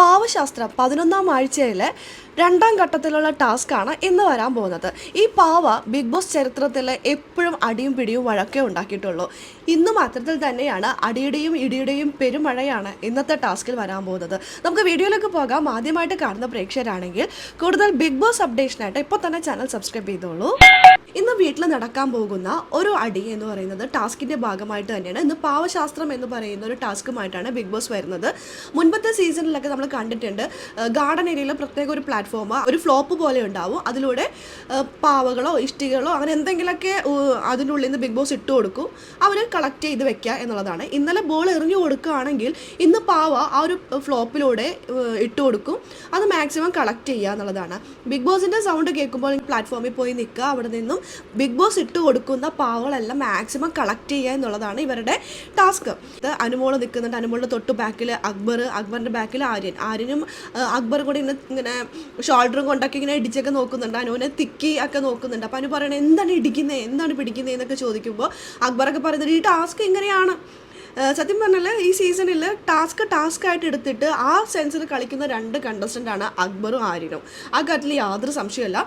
പാവശാസ്ത്രം പതിനൊന്നാം ആഴ്ചയിലെ രണ്ടാം ഘട്ടത്തിലുള്ള ടാസ്ക്കാണ് ഇന്ന് വരാൻ പോകുന്നത്. ഈ പാവ ബിഗ് ബോസ് ചരിത്രത്തിൽ എപ്പോഴും അടിയും പിടിയും വഴക്കേ ഉണ്ടാക്കിയിട്ടുള്ളൂ. ഇന്ന് മാത്രത്തിൽ തന്നെയാണ് അടിയുടെയും ഇടിയുടെയും പെരുമഴയാണ് ഇന്നത്തെ ടാസ്കിൽ വരാൻ പോകുന്നത്. നമുക്ക് വീഡിയോയിലേക്ക് പോകാം. ആദ്യമായിട്ട് കാണുന്ന പ്രേക്ഷകരാണെങ്കിൽ കൂടുതൽ ബിഗ് ബോസ് അപ്ഡേഷനായിട്ട് ഇപ്പോൾ തന്നെ ചാനൽ സബ്സ്ക്രൈബ് ചെയ്തോളൂ. ഇന്ന് വീട്ടിൽ നടക്കാൻ പോകുന്ന ഒരു അടി എന്ന് പറയുന്നത് ടാസ്കിന്റെ ഭാഗമായിട്ട് തന്നെയാണ്. ഇന്ന് പാവശാസ്ത്രം എന്ന് പറയുന്ന ഒരു ടാസ്കുമായിട്ടാണ് ബിഗ് ബോസ് വരുന്നത്. മുൻപത്തെ സീസണിലൊക്കെ നമ്മൾ കണ്ടിട്ടുണ്ട്. ഗാർഡൻ ഏരിയയിൽ പ്രത്യേക ഒരു പ്ലാറ്റ്ഫോം ഒരു ഫ്ലോപ്പ് പോലെ ഉണ്ടാവും. അതിലൂടെ പാവകളോ ഇഷ്ടികളോ അങ്ങനെ എന്തെങ്കിലുമൊക്കെ അതിനുള്ളിൽ നിന്ന് ബിഗ് ബോസ് ഇട്ട് കൊടുക്കും. അവർ കളക്ട് ചെയ്ത് വെക്കുക എന്നുള്ളതാണ്. ഇന്നലെ ബോൾ എറിഞ്ഞു കൊടുക്കുകയാണെങ്കിൽ ഇന്ന് പാവ ആ ഒരു ഫ്ലോപ്പിലൂടെ ഇട്ട് കൊടുക്കും. അത് മാക്സിമം കളക്ട് ചെയ്യുക എന്നുള്ളതാണ്. ബിഗ് ബോസിന്റെ സൗണ്ട് കേൾക്കുമ്പോൾ പ്ലാറ്റ്ഫോമിൽ പോയി നിൽക്കുക. അവിടെ നിന്നും ബിഗ് ബോസ് ഇട്ട് കൊടുക്കുന്ന പാവകളെല്ലാം മാക്സിമം കളക്ട് ചെയ്യുക എന്നുള്ളതാണ് ഇവരുടെ ടാസ്ക് അനുമോൾ നിൽക്കുന്നുണ്ട്. അനുമോളുടെ തൊട്ട് ബാക്കിൽ അക്ബർ അക്ബറിന്റെ ബാക്കിൽ ആര്യൻ. ആര്യനും അക്ബർ കൂടെ ഇന്ന് ഇങ്ങനെ ഷോൾഡറും കൊണ്ടൊക്കെ ഇങ്ങനെ ഇടിച്ചൊക്കെ നോക്കുന്നുണ്ട്. അനുവിനെ തിക്കി ഒക്കെ നോക്കുന്നുണ്ട്. അപ്പം അനു പറയണത് എന്താണ് ഇടിക്കുന്നത് എന്താണ് പിടിക്കുന്നത് എന്നൊക്കെ ചോദിക്കുമ്പോൾ അക്ബറൊക്കെ പറയുന്നത് ഈ ടാസ്ക് ഇങ്ങനെയാണ്. സത്യം പറഞ്ഞാൽ ഈ സീസണിൽ ടാസ്ക് ടാസ്ക് ആയിട്ട് എടുത്തിട്ട് ആ സെൻസിൽ കളിക്കുന്ന രണ്ട് കണ്ടസ്റ്റന്റ് ആണ് അക്ബറും ആര്യനും. ആ കാര്യത്തിൽ യാതൊരു സംശയമല്ല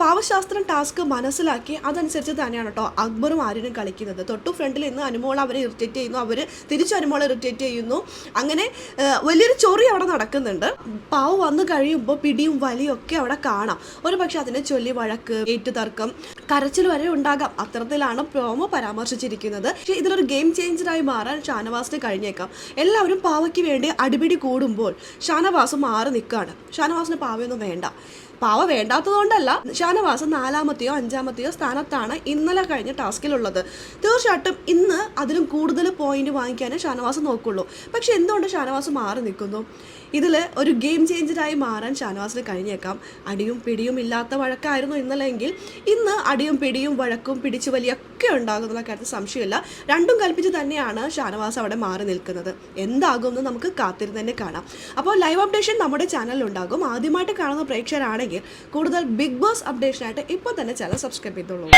പാവശാസ്ത്രം ടാസ്ക് മനസ്സിലാക്കി അതനുസരിച്ച് തന്നെയാണ് കേട്ടോ അക്ബറും ആര്യനും കളിക്കുന്നത്. തൊട്ടു ഫ്രണ്ടിൽ നിന്ന് അനുമോൾ അവരെ ഇറിറ്റേറ്റ് ചെയ്യുന്നു. അവർ തിരിച്ചു അനുമോളെ ഇറിറ്റേറ്റ് ചെയ്യുന്നു. അങ്ങനെ വലിയൊരു ചൊറി അവിടെ നടക്കുന്നുണ്ട്. പാവ് വന്നു കഴിയുമ്പോൾ പിടിയും വലിയൊക്കെ അവിടെ കാണാം. ഒരു പക്ഷെ അതിനെ ചൊല്ലി വഴക്ക് ഏറ്റുതർക്കം കരച്ചിൽ വരെ ഉണ്ടാകാം. അത്തരത്തിലാണ് പ്രോമോ പരാമർശിച്ചിരിക്കുന്നത്. പക്ഷേ ഇതിലൊരു ഗെയിം ചേഞ്ചറായി മാറാൻ ഷാനവാസിന് കഴിഞ്ഞേക്കാം. എല്ലാവരും പാവയ്ക്ക് വേണ്ടി അടിപിടി കൂടുമ്പോൾ ഷാനവാസ് മാറി നിൽക്കുകയാണ്. ഷാനവാസിന് പാവയൊന്നും വേണ്ട. പാവ വേണ്ടാത്തതുകൊണ്ടല്ല ഷാനവാസ് നാലാമത്തെയോ അഞ്ചാമത്തെയോ സ്ഥാനത്താണ് ഇന്നലെ കഴിഞ്ഞ ടാസ്കിലുള്ളത്. തീർച്ചയായിട്ടും ഇന്ന് അതിലും കൂടുതൽ പോയിന്റ് വാങ്ങിക്കാനേ ഷാനവാസ് നോക്കുള്ളൂ. പക്ഷെ എന്തുകൊണ്ട് ഷാനവാസ് മാറി നിൽക്കുന്നു? ഇതിൽ ഒരു ഗെയിം ചേഞ്ചറായി മാറാൻ ഷാനവാസിന് കഴിഞ്ഞേക്കാം. അടിയും പിടിയും ഇല്ലാത്ത വഴക്കായിരുന്നു ഇന്നലെ എങ്കിൽ ഇന്ന് അടിയും പിടിയും വഴക്കും പിടിച്ചു വലിയൊക്കെ ഉണ്ടാകുന്നുള്ള കാര്യത്തിൽ സംശയമില്ല. രണ്ടും കൽപ്പിച്ച് തന്നെയാണ് ഷാനവാസ് അവിടെ മാറി നിൽക്കുന്നത്. എന്താകുമെന്ന് നമുക്ക് കാത്തിരുന്ന് തന്നെ കാണാം. അപ്പോൾ ലൈവ് അപ്ഡേഷൻ നമ്മുടെ ചാനലിൽ ഉണ്ടാകും. ആദ്യമായിട്ട് കാണുന്ന പ്രേക്ഷകരാണെങ്കിൽ കൂടുതൽ ബിഗ് ബോസ് അപ്ഡേഷനായിട്ട് ഇപ്പോൾ തന്നെ ചാനൽ സബ്സ്ക്രൈബ് ചെയ്തോളൂ.